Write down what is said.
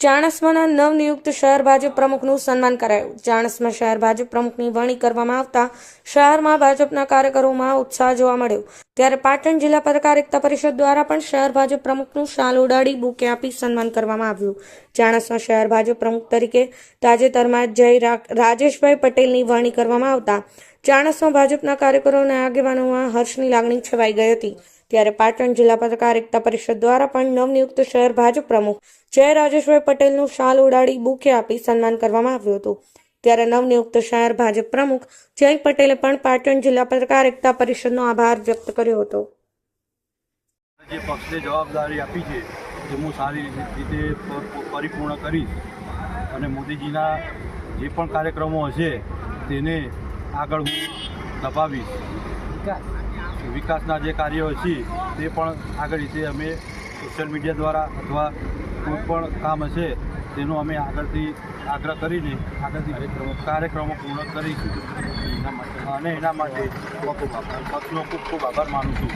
ચાણસ્માના નવનિયુક્ત શહેર ભાજપ પ્રમુખનું સન્માન કરાયું. ચાણસ્મા શહેર ભાજપ પ્રમુખની વરણી કરવામાં આવતા શહેરમાં ભાજપના કાર્યકરોમાં ઉત્સાહ જોવા મળ્યો. ત્યારે પાટણ જિલ્લા પત્રકારિતા પરિષદ દ્વારા પણ શહેર ભાજપ પ્રમુખનું શાલ ઉડાડી બુકે આપી સન્માન કરવામાં આવ્યું. ચાણસ્મા શહેર ભાજપ પ્રમુખ તરીકે તાજેતરમાં જય રાજેશભાઈ પટેલની વરણી કરવામાં આવતા ચાણસ્મા ભાજપના કાર્યકરો અને આગેવાનોમાં હર્ષની લાગણી છવાઈ ગઈ હતી. ત્યારે પાટણ જિલ્લા પત્રકાર એકતા પરિષદ દ્વારા પણ નવનિયુક્ત શહેર ભાજપ પ્રમુખ જય રાજેશભાઈ પટેલનું શાલ ઉડાડી બુકે આપી સન્માન કરવામાં આવ્યું હતું. ત્યારે નવનિયુક્ત શહેર ભાજપ પ્રમુખ જય પટેલે પણ પાટણ જિલ્લા પત્રકાર એકતા પરિષદનો આભાર વ્યક્ત કર્યો હતો. જે પક્ષને જવાબદારી આપી છે, જે હું સારી રીતે પરિપૂર્ણ કરીશ અને મોદીજીના જે પણ કાર્યક્રમો હશે, તેને આગળ હું દબાવીશ વિકાસના જે કાર્યો હશે તે પણ આગળ રીતે અમે સોશિયલ મીડિયા દ્વારા અથવા કોઈ પણ કામ હશે, તેનો અમે આગળથી આગ્રહ કરીને આગળથી કાર્યક્રમો પૂર્ણ કરીશું. અને એના માટે ખૂબ ખૂબ આભાર પક્ષનો ખૂબ ખૂબ આભાર માનું છું.